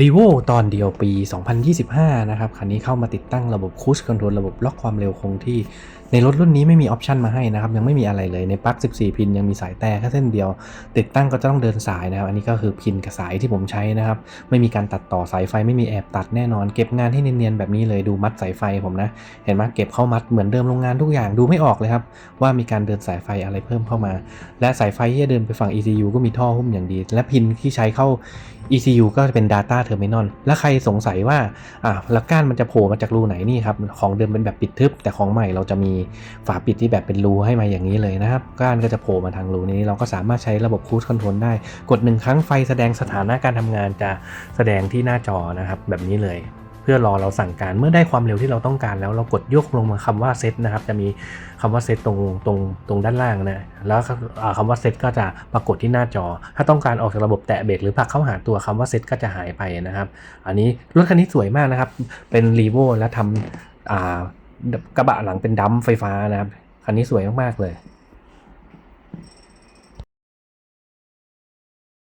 รีโวตอนเดียวปี 2025 นะครับ คันนี้เข้ามาติดตั้งระบบคูชคอนโทรลระบบล็อกความเร็วคงที่ในรถรุ่นนี้ไม่มีออปชันมาให้นะครับ ยังไม่มีอะไรเลยในปลั๊ก 14 พินยังมีสายแต่แค่เส้นเดียว ติดตั้งก็จะต้องเดินสายนะครับ อันนี้ก็คือพินกับสายที่ผมใช้นะครับ ไม่มีการตัดต่อสายไฟไม่มีแอบตัดแน่นอน เก็บงานให้เนียนๆแบบนี้เลยดูมัดสายไฟผมนะ เห็นไหมเก็บเข้ามัดเหมือนเดิมโรงงานทุกอย่างดูไม่ออกเลยครับว่ามีการเดินสายไฟอะไรเพิ่มเข้ามา และสายไฟที่จะเดินไปฝั่ง ECU ก็มีท่อหุ้มอย่างดี และพินที่ใช้เข้า ECU ก็จะเป็น Data Terminal และใครสงสัยว่าอะล้วก้านมันจะโผล่มาจากรูไหนนี่ครับของเดิมเป็นแบบปิดทึบแต่ของใหม่เราจะมีฝาปิดที่แบบเป็นรูให้มาอย่างนี้เลยนะครับ ก้านก็จะโผล่มาทางรูนี้ เราก็สามารถใช้ระบบ Cruise Control ได้ กดหนึ่งครั้งไฟแสดงสถานะการทำงานจะแสดงที่หน้าจอนะครับแบบนี้เลย เพื่อรอเราสั่งการเมื่อได้ความเร็วที่เราต้องการแล้วเรากดยกลงมาคำว่าเซตนะครับ จะมีคำว่าเซตตรงตรงตรงด้านล่างนะแล้วอ่าคำว่าเซตก็จะปรากฏที่หน้าจอ ถ้าต้องการออกจากระบบแตะเบรกหรือผลักเข้าหาตัวคำว่าเซตก็จะหายไปนะครับ อันนี้รถคันนี้สวยมากนะครับ เป็นรีโวและทำอ่า กระบะหลังเป็นดัมป์ไฟฟ้านะครับคันนี้สวยมากๆเลย